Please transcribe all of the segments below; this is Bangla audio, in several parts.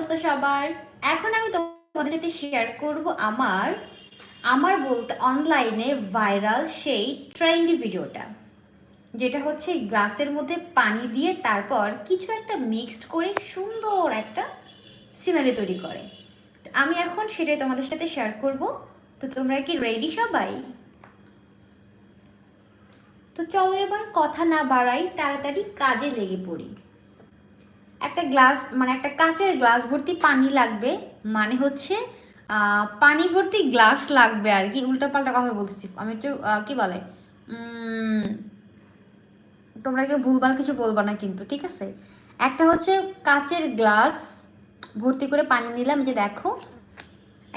অবস্থা সবার। এখন আমি তোমাদের সাথে শেয়ার করব আমার আমার বলতে অনলাইনে ভাইরাল সেই ট্রেন্ডি ভিডিওটা যেটা হচ্ছে গ্লাসের মধ্যে পানি দিয়ে তারপর কিছু একটা মিক্সড করে সুন্দর একটা সিনারি তৈরি করে। আমি এখন সেটাই তোমাদের সাথে শেয়ার করব। তো তোমরা কি রেডি সবাই? তো চলো এবার কথা না বাড়াই, তাড়াতাড়ি কাজে লেগে পড়ি। একটা গ্লাস মানে একটা কাচের গ্লাস ভর্তি পানি লাগবে মানে হচ্ছে পানি ভর্তি গ্লাস লাগবে আর কি, উল্টাপাল্টা কথা বলতেছি। আমি একটু কি বলে তোমরা কেউ ভুলভাল কিছু বলবা না কিন্তু, ঠিক আছে? একটা হচ্ছে কাচের গ্লাস ভর্তি করে পানি নিলাম যে দেখো,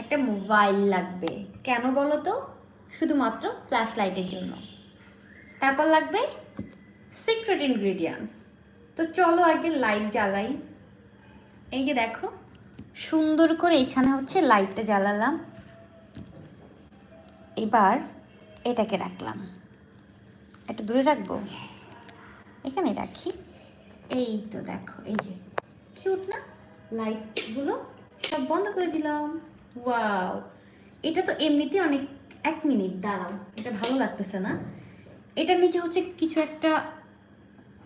একটা মোবাইল লাগবে। কেন বলো তো? শুধুমাত্র ফ্ল্যাশ লাইটের জন্য। তারপর লাগবে সিক্রেট ইনগ্রেডিয়েন্টস তো চলো আগে লাইট জ্বালাই। এই যে দেখো, সুন্দর করে এখানে হচ্ছে লাইটটা জ্বালালাম। এবার এটাকে রাখলাম। একটু দূরে রাখব? এখানে রাখি। এই তো দেখো, এই যে কিউট না? লাইটগুলো সব বন্ধ করে দিলাম। ওয়াও এটা তো এমনিতে অনেক, এক মিনিট, দাঁড়াও, এটা ভালো লাগতেছে না। এটার নিচে হচ্ছে কিছু একটা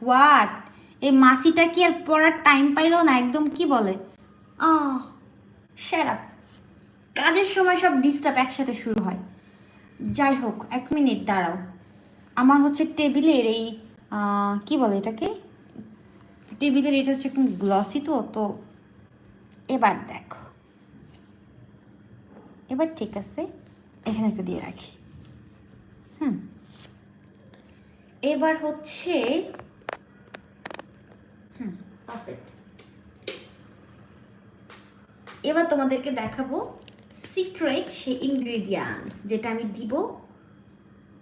হোয়াট এই মাসিটা কি আর পড়ার টাইম পাইলো না? একদম কি বলে? সেরা কাজের সময় সব ডিস্টার্ব একসাথে শুরু হয়। যাই হোক, এক মিনিট দাঁড়াও। আমার হচ্ছে টেবিলের এই কি বলে এটাকে? টেবিলের এটা হচ্ছে একটু গ্লসি তো তো এবার দেখো। এবার ঠিক আছে, এখানে একটা দিয়ে রাখি। হুম। এবার হচ্ছে পারফেক্ট এবার তোমাদেরকে দেখাবো সিক্রেট সেই ইনগ্রেডিয়েন্টস যেটা আমি দিব।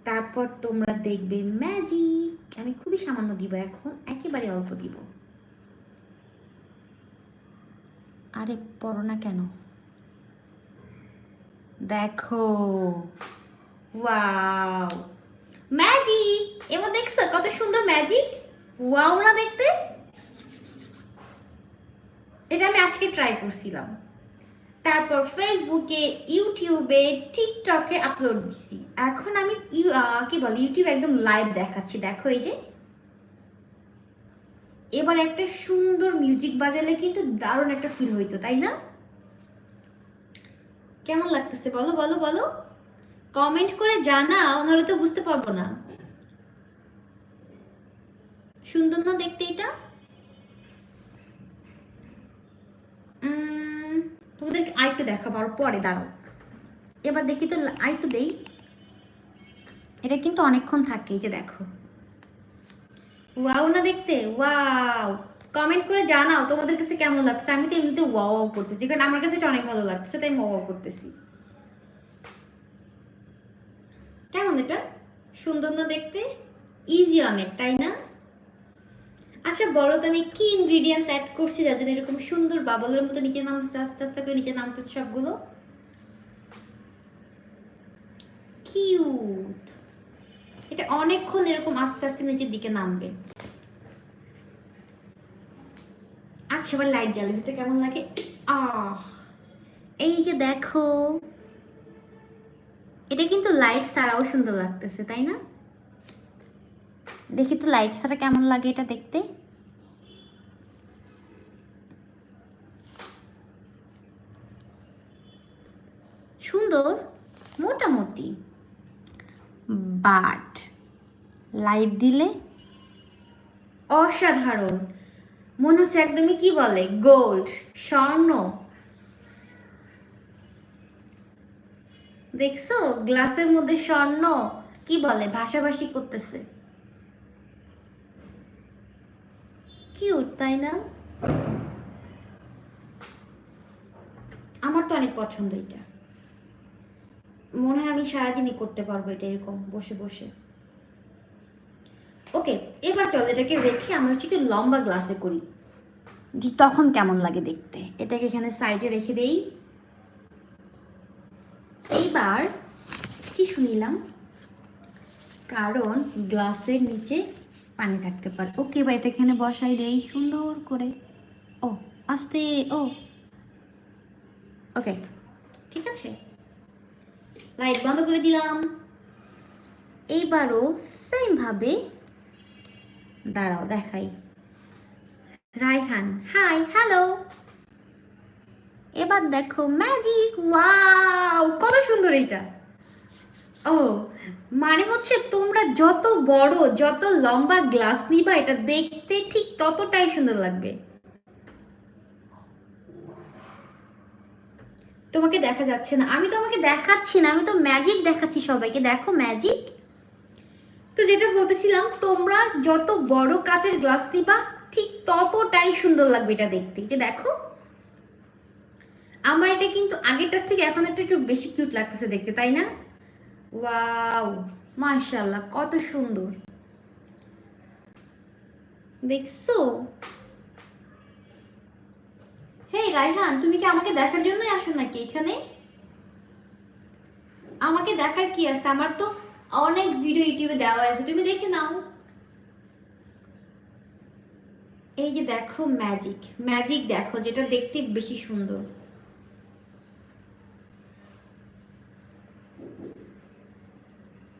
তারপর তোমরা দেখবে ম্যাজিক আমি খুবই সামান্য দিব এখন, একেবারে অল্প দিব। আরে পড়ো না কেন? দেখো। ওয়াও ম্যাজিক এবার দেখছ কত সুন্দর ম্যাজিক ওয়াও না দেখতে? এটা আমি আজকে ট্রাই করছিলাম। তারপর ফেসবুকে ইউটিউবে টিকটকে আপলোড দিছি। এখন আমি কি বল ইউটিউব একদম লাইভ দেখাচ্ছি। দেখো এই যে। এবার একটা সুন্দর মিউজিক বাজালে কিন্তু দারুণ একটা ফিল হইতো, তাই না? কেমন লাগতেছে? বলো বলো বলো। কমেন্ট করে জানা ওনারা তো বুঝতে পারব না। সুন্দর না দেখতে এটা? তোমাদেরকে আরেকটু দেখাবো আর পরে, দাঁড়াও। এবার দেখি তো, আরেকটু দেই। এটা কিন্তু অনেকক্ষণ থাকে, এই যে দেখো। ওয়াও না দেখতে, ওয়াও। কমেন্ট করে জানাও তোমাদের কাছে কেমন লাগছে। আমি তো এমনিতে ওয়াও ওয়াও করতেছি, কারণ আমার কাছে এটা অনেক ভালো লাগছে, তাই আমি ওয়াও করতেছি। কেমন এটা? সুন্দর না দেখতে? ইজি অনেক তাই না? আচ্ছা বলো তো আমি কি ইনগ্রিডিয়েন্টস অ্যাড করছি যার জন্য এরকম সুন্দর বাবলের মতো নিচে নামতেছে, আস্তে আস্তে করে নিচে নামতেছে সবগুলো? কিউট এটা অনেকক্ষণ এরকম আস্তে আস্তে নিচের দিকে নামবে। আচ্ছা এবার লাইট জ্বালিয়ে দিতে কেমন লাগে? আহ, এই যে দেখো, এটা কিন্তু লাইট ছাড়াও সুন্দর লাগতেছে, তাই না? দেখি তো লাইট ছাড়া কেমন লাগে এটা দেখতে? সুন্দর, মোটামুটি। বাট লাইট দিলে অসাধারণ। মনে হচ্ছে একদমই কি বলে? গোল্ড স্বর্ণ। দেখছ? গ্লাসের মধ্যে স্বর্ণ। কি বলে? ভাষাভাষী করতেছে। কিউট, তাই না? আমার তো অনেক পছন্দ এটা। মনে হয় আমি সারাদিনই করতে পারব এটা এরকম, বসে বসে। ওকে, এবার চল, এটাকে রেখে আমরা হচ্ছে একটু লম্বা গ্লাসে করি। দি, তখন কেমন লাগে দেখতে? এটাকে এখানে সাইডে রেখে দেই। এইবার কি শুনিলাম কারণ গ্লাসের নিচে পানি থাকতে পারে। ওকে এবার এটা এখানে বসাই দেই, সুন্দর করে। ও, আস্তে, ও। ওকে, ঠিক আছে। লাইট বন্ধ করে দিলাম। এইবারও সেম ভাবে। দাঁড়াও, দেখাই। রায়হান হাই হ্যালো এবার দেখো ম্যাজিক ওয়াও কত সুন্দর এটা ও মানে হচ্ছে তোমরা যত বড়, যত লম্বা গ্লাস নিবা, এটা দেখতে ঠিক ততটাই সুন্দর লাগবে। তোমাকে দেখা যাচ্ছে না। আমি তোমাকে দেখাচ্ছি না, আমি তো ম্যাজিক দেখাচ্ছি সবাইকে। দেখো ম্যাজিক তো যেটা বলতেছিলাম, তোমরা যত বড় কাঠের গ্লাস নিবা, ঠিক ততটাই সুন্দর লাগবে এটা দেখতে। যে দেখো। আমার এটা কিন্তু আগেরটার থেকে এখন একটা, একটু বেশি কিউট লাগতেছে দেখতে, তাই না? ওয়াও মাশাল্লাহ কত সুন্দর। দেখছ? হেই, রাইহান, তুমি কি আমাকে দেখার জন্যই আসো নাকি এখানে? আমাকে দেখার কি আছে? আমার তো অনেক ভিডিও ইউটিউবে দেওয়া আছে, তুমি দেখে নাও। এই যে দেখো ম্যাজিক ম্যাজিক দেখো, যেটা দেখতে বেশি সুন্দর।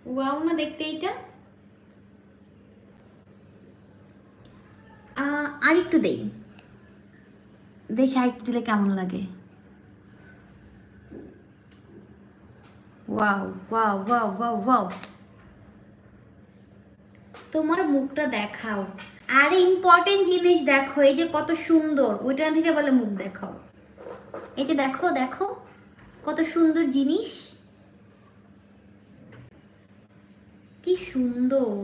ওয়াও না দেখতে এইটা? আর একটু দেই। দেখি আর একটু দিলে কেমন লাগে। ওয়াও ওয়াও ওয়াও ওয়াও তোমার মুখটা দেখাও। আর ইম্পর্টেন্ট জিনিস দেখো, এই যে কত সুন্দর। ওইটা থেকে বলে মুখ দেখাও। এই যে দেখো দেখো, কত সুন্দর জিনিস। কি সুন্দর।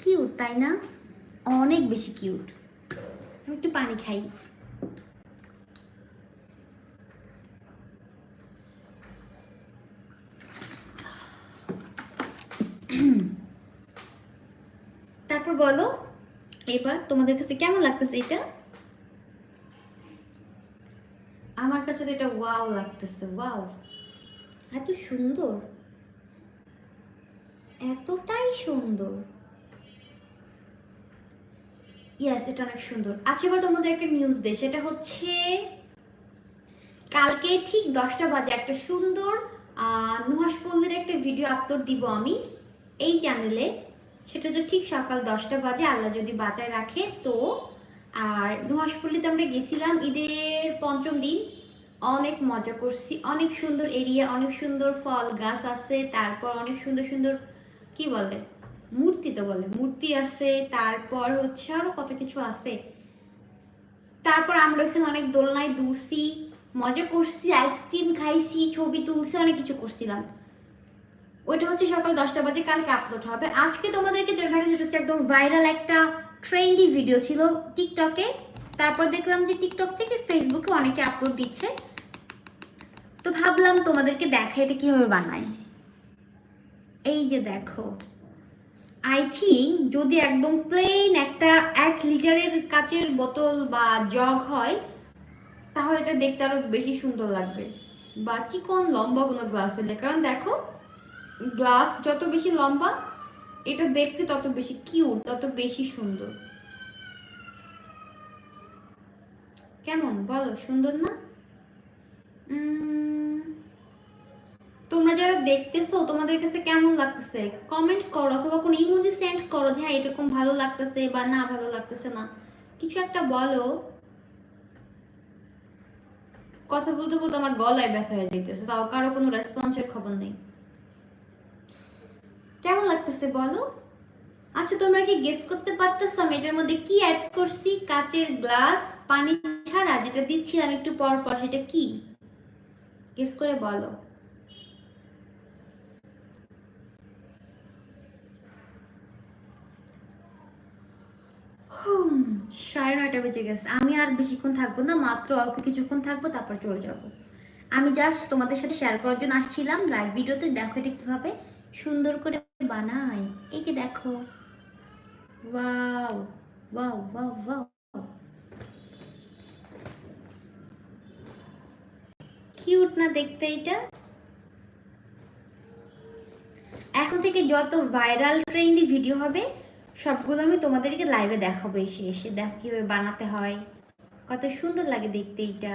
কিউট তাই না? অনেক বেশি কিউট আমি একটু পানি খাই। তারপর বলো, এবার তোমাদের কাছে কেমন লাগতেছে এটা? আমার কাছে তো এটা ওয়াও লাগতেছে ওয়াও এত সুন্দর। এতটাই সুন্দর। ইয়াস এটা অনেক সুন্দর। আচ্ছা এবার তোমাদের একটা নিউজ দেয় সেটা হচ্ছে, কালকে ঠিক দশটা বাজে একটা সুন্দর নুহাসপল্লির একটা ভিডিও আপলোড দিব আমি এই চ্যানেলে সেটা যে ঠিক সকাল দশটা বাজে, আল্লাহ যদি বাজায় রাখে, তো আর নুহাসপল্লিতে আমরা গেছিলাম ঈদের পঞ্চম দিন। অনেক মজা করছি, অনেক সুন্দর এরিয়া, অনেক সুন্দর ফল গাছ আছে, তারপর অনেক সুন্দর সুন্দর, কি বলে, মূর্তি তো বলে, মূর্তি আছে, তারপর হচ্ছে আরও কত কিছু আছে। তারপর আমরা ওখানে অনেক দোলনায় দুলছি, মজা করছি, আইসক্রিম খাইছি, ছবি তুলছি, অনেক কিছু করছিলাম। ওইটা হচ্ছে সকাল দশটা বাজে, কালকে আপলোড হবে। আজকে তোমাদেরকে যেটা হচ্ছে একদম ভাইরাল একটা ট্রেন্ডি ভিডিও ছিল টিকটকে তারপর দেখলাম যে টিকটক থেকে ফেসবুকে অনেকে আপলোড দিচ্ছে। তো ভাবলাম তোমাদেরকে দেখা এটা কীভাবে বানায় এই যে দেখো আই থিঙ্ক যদি একদম প্লেন একটা এক লিটারের কাচের বোতল বা জগ হয়, তাহলে এটা দেখতে আরও বেশি সুন্দর লাগবে। বা চিকন লম্বা কোনো গ্লাস হলে, কারণ দেখো গ্লাস যত বেশি লম্বা, এটা দেখতে তত বেশি কিউট তত বেশি সুন্দর। কেমন? বলো, সুন্দর না? তোমরা যারা দেখতেছো, তোমাদের কাছে কেমন লাগতেছে? কমেন্ট করো, অথবা কোনো ইমোজি সেন্ড করো যে হ্যাঁ এরকম ভালো লাগতেছে বা না ভালো লাগতেছে না। কিছু একটা বলো। কথা বলতে বলতে আমার গলায় ব্যথা হয়ে যেতেছে তাও কারও কোনো রেসপন্সের খবর নেই। কেমন লাগতেছে বলো? আচ্ছা তোমরা কি গেস করতে পারতেছো আমি এটার মধ্যে কি অ্যাড করছি? কাচের গ্লাস পানি ছাড়া যেটা দিচ্ছিলাম একটু পর পর, সেটা কি? গেস করে বলো। সাড়ে নয়টা বেজে গেছে। আমি আর বেশিক্ষণ থাকব না, মাত্র অল্প কিছুক্ষণ থাকব, তারপর চলে যাব। আমি জাস্ট তোমাদের সাথে শেয়ার করার জন্য আসছিলাম লাইভ ভিডিওতে দেখো এটা কীভাবে সুন্দর করে বানাই এই যে দেখো। Wow wow wow wow cute না দেখতে এটা এখন থেকে যত ভাইরাল ট্রেন্ডি ভিডিও হবে, সবগুলো আমি তোমাদেরকে লাইভে দেখাবো এসে এসে। দেখো কীভাবে বানাতে হয়। কত সুন্দর লাগে দেখতে এইটা।